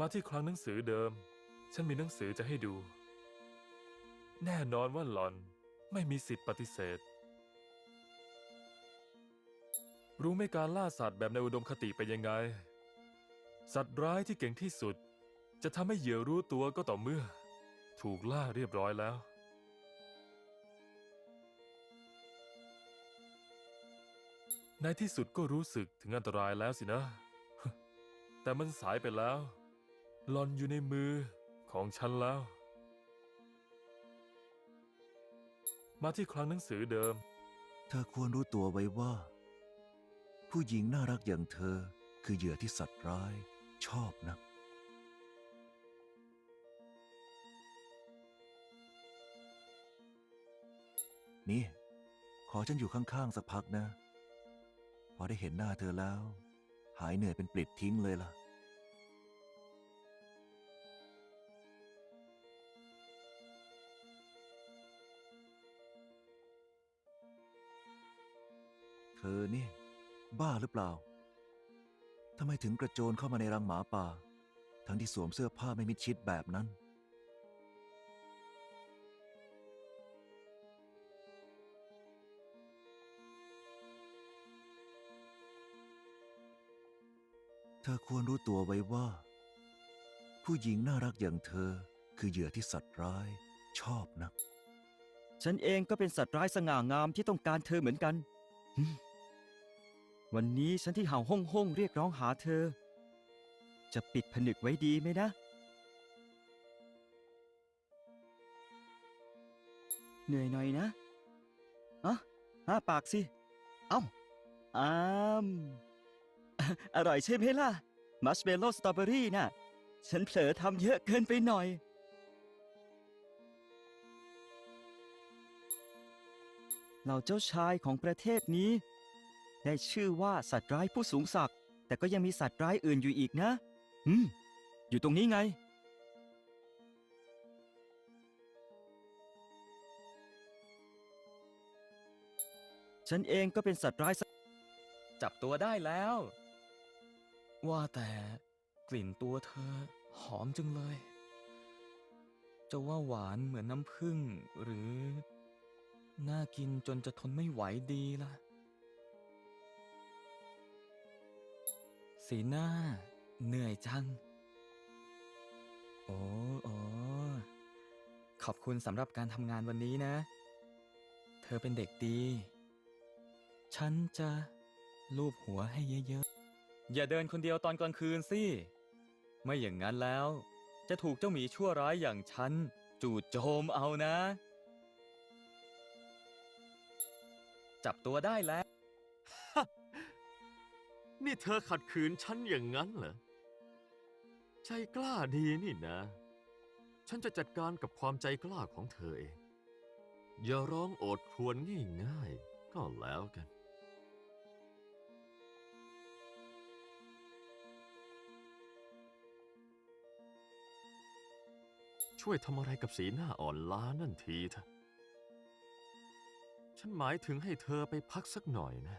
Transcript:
มาที่คลังหนังสือเดิม ฉันมีหนังสือจะให้ดู แน่นอนว่าหลอนไม่มีสิทธิ์ปฏิเสธ รู้ไหมการล่าสัตว์แบบในอุดมคติเป็นยังไง สัตว์ร้ายที่เก่งที่สุด จะทำให้เหยื่อรู้ตัวก็ต่อเมื่อ ถูกล่าเรียบร้อยแล้วในที่สุดก็รู้สึกถึงอันตรายแล้วสินะ แต่มันสายไปแล้ว หลอนอยู่ในมือของฉันแล้ว มาที่คลังหนังสือเดิม เธอควรรู้ตัวไว้ว่า ผู้หญิงน่ารักอย่างเธอคือเหยื่อที่สัตว์ร้ายชอบนะนี่ ขอฉันอยู่ข้างๆสักพักนะ พอได้เห็นหน้าเธอแล้ว หายเหนื่อยเป็นปลิดทิ้งเลยล่ะ เธอนี่ บ้าหรือเปล่าทำไมถึงกระโจนเข้ามาในรังหมาป่า ทั้งที่สวมเสื้อผ้าไม่มิดชิดแบบนั้น เธอควรรู้ตัวไว้ว่า ผู้หญิงน่ารักอย่างเธอคือเหยื่อที่สัตว์ร้ายชอบนัก ฉันเองก็เป็นสัตว์ร้ายสง่างามที่ต้องการเธอเหมือนกันหึ วันนี้ฉันที่เห่าห้องห้องเรียกร้องหาเธอ จะปิดผนึกไว้ดีไหมนะ เหนื่อยหน่อยนะอะอ้าปากสิ เอ้าอามอะอร่อยใช่ไหมล่ะ มัชเมลโล่สตรอเบอรี่น่ะ ฉันเผลอทำเยอะเกินไปหน่อย เหล่าเจ้าชายของประเทศนี้ ได้ชื่อว่าสัตว์ร้ายผู้สูงศักดิ์แต่ก็ยังมีสัตว์ร้ายอื่นอยู่อีกนะ อืม อยู่ตรงนี้ไง ฉันเองก็เป็นสัตว์ร้ายสจับตัวได้แล้ว ว่าแต่กลิ่นตัวเธอหอมจังเลย จะว่าหวานเหมือนน้ำผึ้งหรือ น่ากินจนจะทนไม่ไหวดีล่ะ สีหน้า เหนื่อยจัง โอ้โอ้ขอบคุณสำหรับการทำงานวันนี้นะ เธอเป็นเด็กดี ฉันจะลูบหัวให้เยอะๆ อย่าเดินคนเดียวตอนกลางคืนสิ ไม่อย่างนั้นแล้ว จะถูกเจ้าหมีชั่วร้ายอย่างฉัน จู่โจมเอานะ จับตัวได้แล้ว นี่เธอขัดขืนฉันอย่างนั้นเหรอ ใจกล้าดีนี่นะ ฉันจะจัดการกับความใจกล้าของเธอเอง อย่าร้องโอดครวญง่ายๆ ก็แล้วกัน ช่วยทำอะไรกับสีหน้าอ่อนล้านั่นทีเถอะ ฉันหมายถึงให้เธอไปพักสักหน่อยนะ